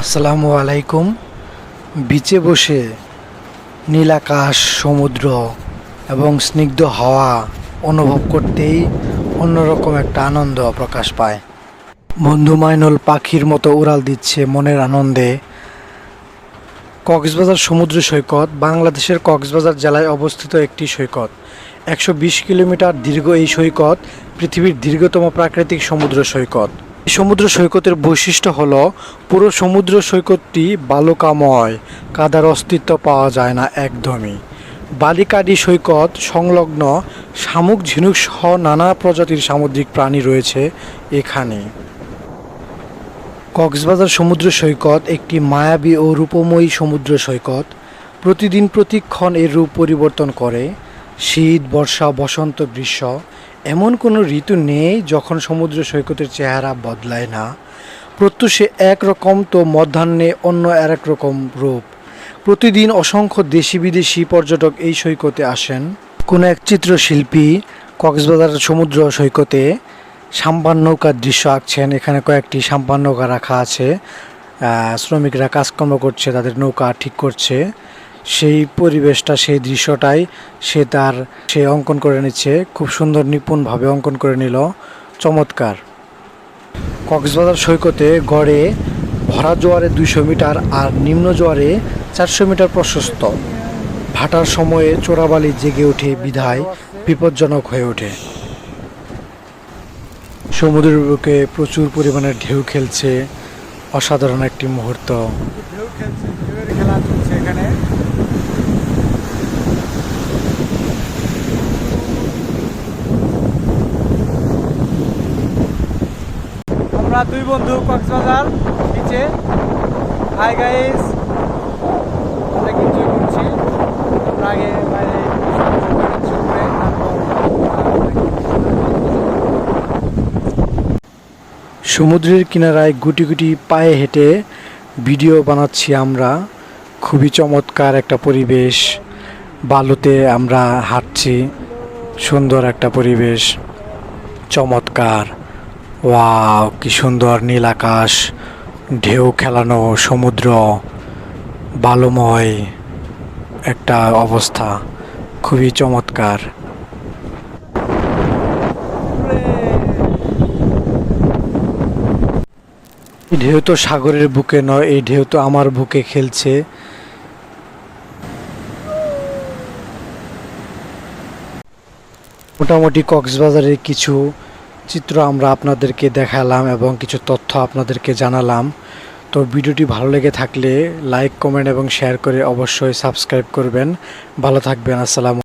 আসসালামু আলাইকুম। বিচে বসে নীল আকাশ, সমুদ্র এবং স্নিগ্ধ হাওয়া অনুভব করতেই অন্যরকম একটা আনন্দ প্রকাশ পায়। বন্ধু মাইনুল পাখির মতো উড়াল দিচ্ছে মনের আনন্দে। কক্সবাজার সমুদ্র সৈকত বাংলাদেশের কক্সবাজার জেলায় অবস্থিত একটি সৈকত। একশো বিশ কিলোমিটার দীর্ঘ এই সৈকত পৃথিবীর দীর্ঘতম প্রাকৃতিক সমুদ্র সৈকত। সমুদ্র সৈকতের বৈশিষ্ট্য হল, পুরো সমুদ্র সৈকতটি বালুকাময়, কাদার অস্তিত্ব পাওয়া যায় না একদমই। বালিকাডি সৈকত সংলগ্ন শামুক ঝিনুক সহ নানা প্রজাতির সামুদ্রিক প্রাণী রয়েছে এখানে। কক্সবাজার সমুদ্র সৈকত একটি মায়াবী ও রূপময়ী সমুদ্র সৈকত। প্রতিদিন প্রতিক্ষণ এর রূপ পরিবর্তন করে। শীত, বর্ষা, বসন্ত গ্রীষ্ম এমন কোনো ঋতু নেই যখন সমুদ্র সৈকতের চেহারা বদলায় না। প্রত্যুষে একরকম তো মধ্যাহ্নে অন্য আরেক রকম রূপ। প্রতিদিন অসংখ্য দেশি বিদেশি পর্যটক এই সৈকতে আসেন। কোনো এক চিত্রশিল্পী কক্সবাজার সমুদ্র সৈকতে সাম্পান নৌকার দৃশ্য আঁকছেন। এখানে কয়েকটি সাম্পান নৌকা রাখা আছে। শ্রমিকরা কাজকর্ম করছে, তাদের নৌকা ঠিক করছে। সেই পরিবেশটা, সেই দৃশ্যটাই সে তার, সে অঙ্কন করে নিচ্ছে, খুব সুন্দর নিপুণভাবে অঙ্কন করে নিল, চমৎকার। কক্সবাজার সৈকতে গড়ে ভরা জোয়ারে দুইশো মিটার আর নিম্ন জোয়ারে চারশো মিটার প্রশস্ত। ভাটার সময়ে চোরাবালি জেগে ওঠে, বিধায় বিপজ্জনক হয়ে ওঠে। সমুদ্রের বুকে প্রচুর পরিমাণে ঢেউ খেলছে অসাধারণ একটি মুহূর্ত। খেলা চলছে এখানে। আমরা দুই বন্ধু কক্সবাজার নিচে হাই গাইস সমুদ্রের কিনারায় গুটি গুটি পায়ে হেঁটে ভিডিও বানাচ্ছি আমরা। খুবই চমৎকার একটা পরিবেশ। বালুতে আমরা হাঁটছি। সুন্দর একটা পরিবেশ। চমৎকার। ওয়াও, কি সুন্দর নীল আকাশ। ঢেউ খেলানো সমুদ্র। বালুময় একটা অবস্থা। খুবই চমৎকার। ঢেউ তো সাগরের বুকে নয়, এই ঢেউ তো আমার বুকে খেলছে। মোটামুটি কক্সবাজারের কিছু চিত্র আমরা আপনাদেরকে দেখালাম এবং কিছু তথ্য আপনাদেরকে জানালাম। তো ভিডিওটি ভালো লেগে থাকলে লাইক, কমেন্ট এবং শেয়ার করে অবশ্যই সাবস্ক্রাইব করবেন। ভালো থাকবেন, আসসালাম